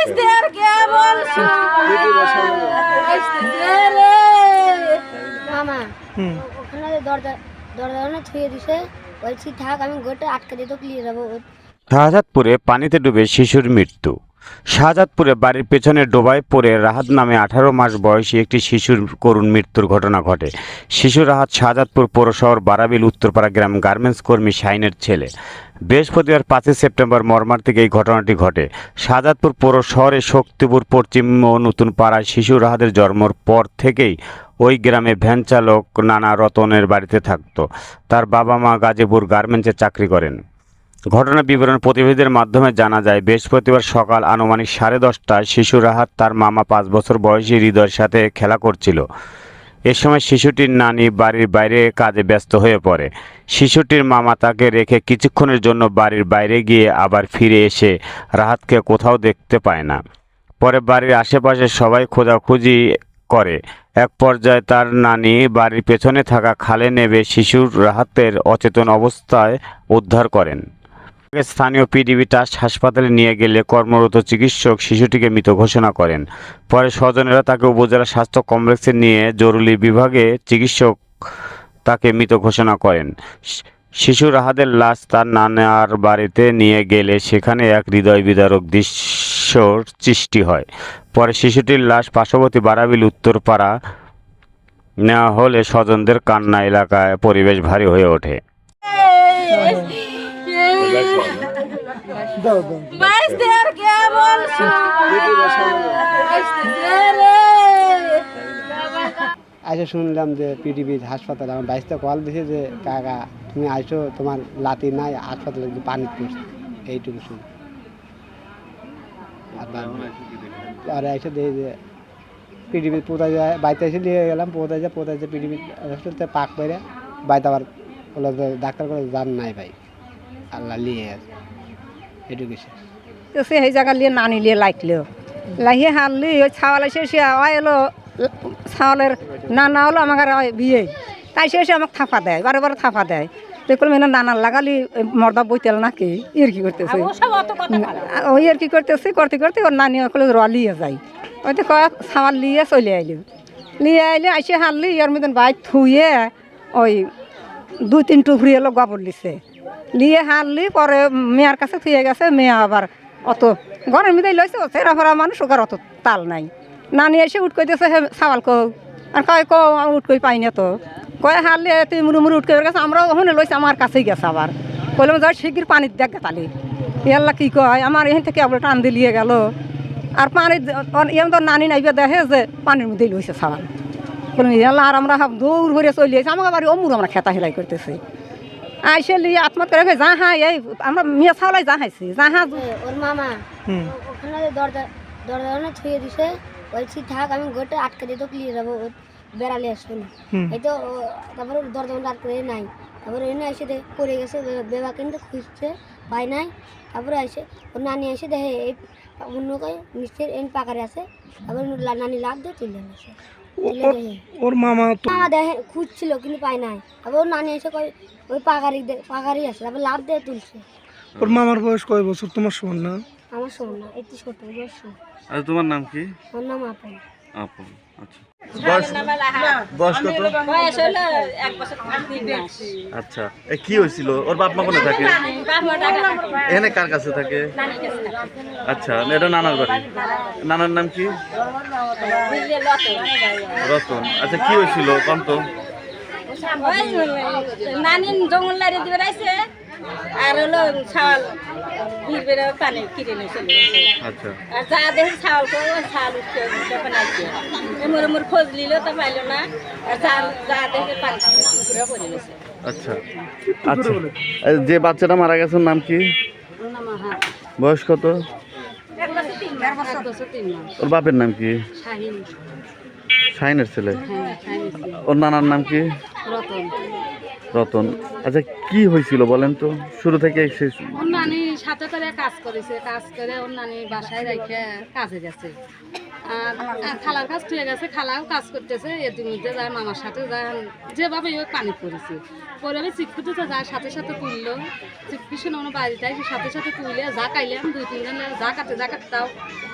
আর মামা ওখানে দরজা দরজা না ছুঁয়ে দিছে বলছি থাক আমি গোটা আটকে দিয়ে তো ক্লিয়ে যাব। শাহজাদপুরে পানিতে ডুবে শিশুর মৃত্যু। শাহজাদপুরে বাড়ির পেছনে ডোবায় পড়ে রাহাত নামে আঠারো মাস বয়সী একটি শিশুর করুণ মৃত্যুর ঘটনা ঘটে। শিশু রাহাত শাহজাদপুর পৌরশহর বারাবিল উত্তরপাড়া গ্রাম গার্মেন্টস কর্মী শাইনের ছেলে। বৃহস্পতিবার পাঁচই সেপ্টেম্বর মর্মান্তিক এই ঘটনাটি ঘটে। শাহজাদপুর পৌর শহরে শক্তিপুর, পশ্চিম ও নতুন পাড়ায় শিশু রাহাতের জন্মর পর থেকেই ওই গ্রামে ভ্যান চালক নানা রতনের বাড়িতে থাকত। তার বাবা মা গাজীপুর গার্মেন্টসে চাকরি করেন। ঘটনার বিবরণ প্রতিবেদীদের মাধ্যমে জানা যায়, বৃহস্পতিবার সকাল আনুমানিক সাড়ে দশটায় শিশু রাহাত তার মামা পাঁচ বছর বয়সী হৃদয়ের সাথে খেলা করছিল। এ সময় শিশুটির নানি বাড়ির বাইরে কাজে ব্যস্ত হয়ে পড়ে। শিশুটির মামা তাকে রেখে কিছুক্ষণের জন্য বাড়ির বাইরে গিয়ে আবার ফিরে এসে রাহাতকে কোথাও দেখতে পায় না। পরে বাড়ির আশেপাশে সবাই খোঁজাখুঁজি করে। এক পর্যায়ে তার নানি বাড়ির পেছনে থাকা খালে নেবে শিশুর রাহাতের অচেতন অবস্থায় উদ্ধার করেন। স্থানীয় পিডিবি ট্রাস্ট হাসপাতালে নিয়ে গেলে কর্মরত চিকিৎসক শিশুটিকে মৃত ঘোষণা করেন। পরে স্বজনেরা তাকে উপজেলা স্বাস্থ্য কমপ্লেক্সে নিয়ে জরুরি বিভাগে চিকিৎসক তাকে মৃত ঘোষণা করেন। শিশু রাহাদের লাশ তার নানার বাড়িতে নিয়ে গেলে সেখানে এক হৃদয় বিদারক দৃশ্যর সৃষ্টি হয়। পরে শিশুটির লাশ পার্শ্ববর্তী বারাবিল উত্তরপাড়া নেওয়া হলে স্বজনদের কান্না এলাকায় পরিবেশ ভারী হয়ে ওঠে। দাও দাও বাইশতে আর কেমন আসতেছে রে আইসে শুনলাম যে পিডিবি হাসপাতালে আমার বাইশটা কল দিছে যে, কাকা, তুমি আইসো তোমার লাতি নাই, হাসপাতালে পানি পড়ছে। এইটুকু শুন। আর এসে দেখি যে পিডিবি পোতায় যায় বাড়িতে এসে নিয়ে গেলাম, পোতায় যায় পোতায় যায় পিডিবি হসপিটালতে পাক করে বাড়িতে আবার যে, ডাক্তার করে যান নাই ভাই। আল্লাহ নিয়ে গেছে এটুকু শেষ। তো সে সেই জায়গা লিয়ে নানি লিয়ে লাইটলো লাইয়ে হারলি ওই ছাওয়াল সে আওয়াই এলো ছাওয়ালের নানা হলো আমার ঘরে হয় বিয়ে তাই সে এসে আমাকে থাপা দেয় বারে বারে থাপা দেয়। দেখলাম এনে নানার লাগালি মর্দা বইতেল নাকি? ইয়ের কি করতেছে? ওই আর কি করতেছে করতে করতে ওর নানি ওখানে র লিয়ে যাই। ওই তো কয়েক ছাওয়াল লিয়ে চলে আইলো। লিয়ে আইলে আইসে হারলি ইয়ার মতন বাইক থুয়ে ওই দুই তিন টুকরি এলো গোবর লিছে। লিয়ে হারলি, পরে মেয়ার কাছে থুয়ে গেছে, মেয়া আবার অত ঘরের মধ্যে লইছে সেরা ফেরা মানুষ ওকার অত তাল নাই। নানি এসে উঠ কইতেছে, হে সাওয়াল কো আর কয় কো আমি উঠ কই পাই না তো। কয়, হারলে তুই মুড়ু মুড়ু উঠ করে গেছে আমরাও ওখানে লইছে, আমার কাছেই গেছে আবার। কইলাম, যাই, শিগগির পানির দেখ তালি। ইয়াল্লা কি কয়, আমার এখান থেকে আবার টান দিলিয়ে গেল। আর পানি এম তো নানি নাইবে দেখে যে পানির মধ্যেই লইছে সাওয়াল। বললাম ইয়াল্লা আর আমরা দৌড় ভরে চলে আসি, আমাকে বাড়ি অমুর আমরা খেতা হেলাই করতেছি। আইসে লিয়ে আত্মত করে যা হ্যাঁ এই আমরা মেয়ে ছাওলাই যা হাইছি যা হ্যাঁ ওর মামা ওখানে দরজা দরজা ওখানে ছুঁয়ে দিছে। বলছি থাক আমি গোটা আটকে দিয়ে তো ক্লিয়ে যাব বেড়ালে আসবে না। এই তো ও- তারপরে দরজা আটকে দিয়ে নাই। তারপরে এনে এসে দেখে পড়ে গেছে বেবা কিন্তু খুঁজছে পাই নাই। তারপরে এসে ওর নানি এসে দেখে এই অন্য কয় নিচের এন পাকারে আছে। তারপরে নানি লাভ দিয়ে তুলে এনেছে ওর- মামা তো মামা দেখে খুঁজছিল কিন্তু পাই নাই। তারপর ওর নানি এসে কয় ওই পাকারি দে- পাকারি আছে তারপর লাভ দিয়ে তুলছে। ওর মামার বয়স কয় বছর? তোমার সমান না? আমার সমান না একটু ছোট বয়স আচ্ছা তোমার নাম কি? ওর নাম আপন। আপন আচ্ছা। আচ্ছা এ কি হয়েছিল? ওর বাপ মা কোনে থাকে? এখানে কার কাছে থাকে? আচ্ছা এটা নানার বাড়ি। নানার নাম কি? রতন। আচ্ছা কি হয়েছিল? কম তো নানি জঙ্গল দিবে রাইছে আর হলো ছাওয়াল ভিড় বেড়ে পানি কিনে নিয়ে চলে গেছে। আচ্ছা। আর যা দেখি ছাওয়াল ছাওয়াল এমর এমর খোঁজ নিল তো পাইলো না। আর যা যা দেখে পানি পুকুরে পড়ে গেছে। আচ্ছা। আচ্ছা। যে বাচ্চাটা মারা গেছে নাম কি? বয়স কত? ওর বাপের নাম কি? শাহিন। শাইনের ছেলে। হ্যাঁ ওর নানার নাম কি? রতন। রতন। আচ্ছা কি হয়েছিল বলেন তো? শুরু থেকে শেষ। ওর সাথে করে কাজ করেছে, কাজ করে ওর নানি বাসায় রেখে কাজে গেছে খালার কাজ ঠিক গেছে খালাও কাজ করতেছে এর মধ্যে যায় মামার সাথে যায়। যেভাবে ওই পানি পড়েছে। পরে আমি চিটকুটিতে যায় সাথে সাথে তুললো। চিটকুটি শুনে কোনো বাড়িতে আসি সাথে সাথে তুলে যা কাইলাম দুই তিনজন যা কাটে যা কাটতাও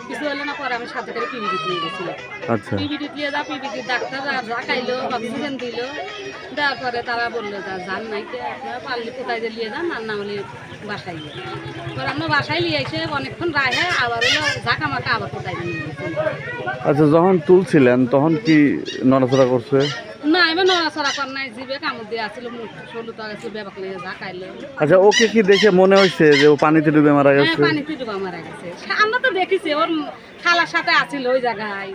কিছু হলো না পরে আমি সাথে করে পিবিডি দিয়ে গেছিলাম। আচ্ছা। পিবিডি দিয়ে যা পিবিডি ডাক্তার আর যা খাইলো অক্সিজেন দিল। দেওয়ার পরে তারা বলল যা যান নাই কে আপনারা পারলে কোথায় যে নিয়ে যান আর না হলে বাসায় গিয়ে পরে আমরা বাসায় নিয়ে এসে অনেকক্ষণ রায় আবার হলো ঝাঁকা মাকা আবার কোথায় নিয়ে গেছি। আচ্ছা যখন তুলছিলেন তখন কি নড়াচড়া করছে? না আমি নড়াচড়া কর নাই জিবে কামড় দিয়ে বেবাক আচ্ছা ওকে কি দেখে মনে হইছে যে ও পানিতে ডুবে মারা হ্যাঁ গেছে? পানিতে ডুবা মারা গেছে। আমরা তো দেখেছি ওর খালার সাথে আছিল ওই জায়গায়।